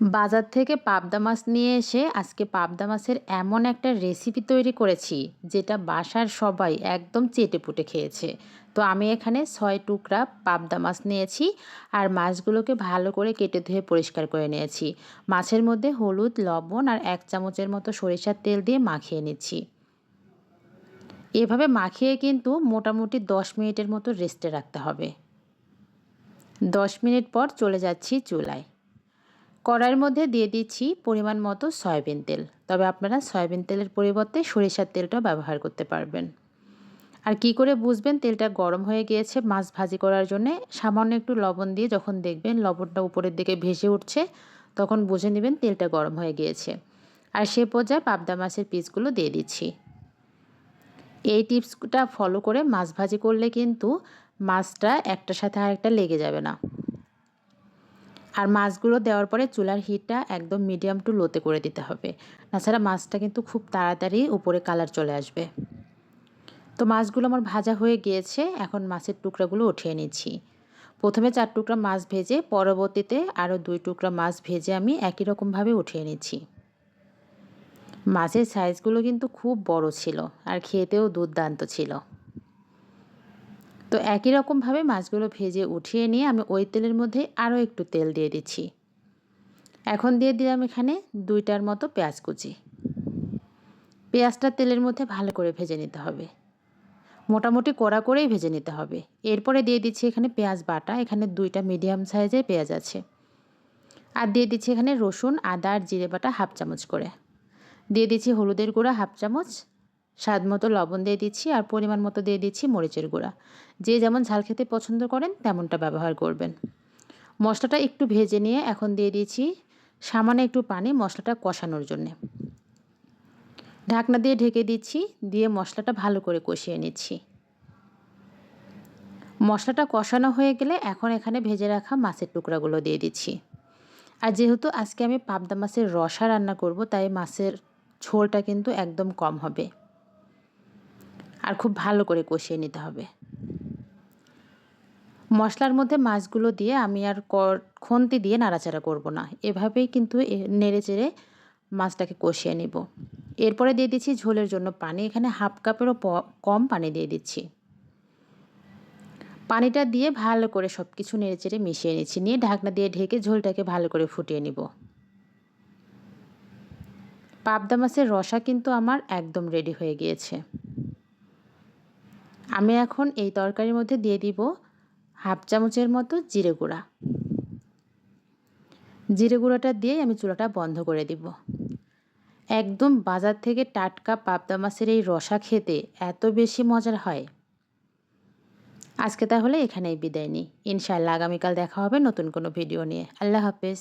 বাজার থেকে পাবদা মাছ নিয়ে এসে আজকে পাবদা মাছের এমন একটা রেসিপি তৈরি করেছি, যেটা বাসার সবাই একদম চেটে পুটে খেয়েছে। তো আমি এখানে ছয় টুকরা পাবদা মাছ নিয়েছি আর মাছগুলোকে ভালো করে কেটে ধুয়ে পরিষ্কার করে নিয়েছি। মাছের মধ্যে হলুদ, লবণ আর এক চামচের মতো সরিষার তেল দিয়ে মাখিয়ে নিচ্ছি। এভাবে মাখিয়ে কিন্তু মোটামুটি দশ মিনিটের মতো রেস্টে রাখতে হবে। দশ মিনিট পর চলে যাচ্ছি চুলায়। কড়াইয়ের মধ্যে দিয়ে দিচ্ছি পরিমাণ মতো সয়াবিন তেল। তবে আপনারা সয়াবিন তেলের পরিবর্তে সরিষার তেলটাও ব্যবহার করতে পারবেন। আর কি করে বুঝবেন তেলটা গরম হয়ে গিয়েছে মাছ ভাজি করার জন্য? সামান্য একটু লবণ দিয়ে যখন দেখবেন লবণটা উপরের দিকে ভেসে উঠছে, তখন বুঝে নেবেন তেলটা গরম হয়ে গিয়েছে। আর সে পর্যায়ে পাবদা মাছের পিসগুলো দিয়ে দিচ্ছি। এই টিপসটা ফলো করে মাছ ভাজি করলে কিন্তু মাছটা একটার সাথে আরেকটা লেগে যাবে না। আর মাছগুলো দেওয়ার পরে চুলার হিটটা একদম মিডিয়াম টু লোতে করে দিতে হবে। তাছাড়া মাছটা কিন্তু খুব তাড়াতাড়ি উপরে কালার চলে আসবে। তো মাছগুলো আমার ভাজা হয়ে গিয়েছে, এখন মাছের টুকরাগুলো উঠিয়ে নিচ্ছি। প্রথমে চার টুকরা মাছ ভেজে, পরবর্তীতে আরও দুই টুকরা মাছ ভেজে আমি একই রকমভাবে উঠিয়ে নিচ্ছি। মাছের সাইজগুলো কিন্তু খুব বড় ছিল, আর খেতেও দুর্দান্ত ছিল। তো একই রকমভাবে মাছগুলো ভেজে উঠিয়ে নিয়ে আমি ওই তেলের মধ্যে আরও একটু তেল দিয়ে দিচ্ছি। এখন দিয়ে দিলাম এখানে দুইটার মতো পেঁয়াজ কুচি। পেঁয়াজটা তেলের মধ্যে ভালো করে ভেজে নিতে হবে। মোটামুটি কড়া করেই ভেজে নিতে হবে। এরপরে দিয়ে দিচ্ছি এখানে পেঁয়াজ বাটা, এখানে দুইটা মিডিয়াম সাইজের পেঁয়াজ আছে। আর দিয়ে দিচ্ছি এখানে রসুন, আদা আর জিরে বাটা হাফ চামচ করে। দিয়ে দিচ্ছি হলুদের গুঁড়া হাফ চামচ স্বাদ মতো লবণ দিয়ে দিচ্ছি আর পরিমাণ মতো দিয়ে দিচ্ছি মরিচের গুঁড়া। যে যেমন ঝাল খেতে পছন্দ করেন, তেমনটা ব্যবহার করবেন। মশলাটা একটু ভেজে নিয়ে এখন দিয়ে দিচ্ছি সামান্য একটু পানি মশলাটা কষানোর জন্যে। ঢাকনা দিয়ে ঢেকে দিচ্ছি, দিয়ে মশলাটা ভালো করে কষিয়ে নিচ্ছি। মশলাটা কষানো হয়ে গেলে এখন এখানে ভেজে রাখা মাছের টুকরাগুলো দিয়ে দিচ্ছি। আর যেহেতু আজকে আমি পাবদা মাছের রসা রান্না করব, তাই মাছের ঝোলটা কিন্তু একদম কম হবে। আর খুব ভালো করে কষিয়ে নিতে হবে। মশলার মধ্যে মাছগুলো দিয়ে আমি আর খন্তি দিয়ে নাড়াচাড়া করব না। এভাবেই কিন্তু নেড়ে চেড়ে মাছটাকে কষিয়ে নিব। এরপরে দিয়ে দিচ্ছি ঝোলের জন্য পানি। এখানে হাফ কাপেরও কম পানি দিয়ে দিচ্ছি। পানিটা দিয়ে ভালো করে সব কিছু নেড়ে চেড়ে মিশিয়ে নিচ্ছি। নিয়ে ঢাকনা দিয়ে ঢেকে ঝোলটাকে ভালো করে ফুটিয়ে নিব। পাবদা মাছের রসা কিন্তু আমার একদম রেডি হয়ে গিয়েছে। আমি এখন এই তরকারির মধ্যে দিয়ে দিব হাফ চামচের মতো জিরে গুঁড়া। জিরে গুঁড়োটা দিয়ে আমি চুলাটা বন্ধ করে দিব। একদম বাজার থেকে টাটকা পাবদা মাছের এই রসা খেতে এত বেশি মজার হয়। আজকে তাহলে এখানেই বিদায় নিই। ইনশাআল্লাহ আগামীকাল দেখা হবে নতুন কোনো ভিডিও নিয়ে। আল্লাহ হাফেজ।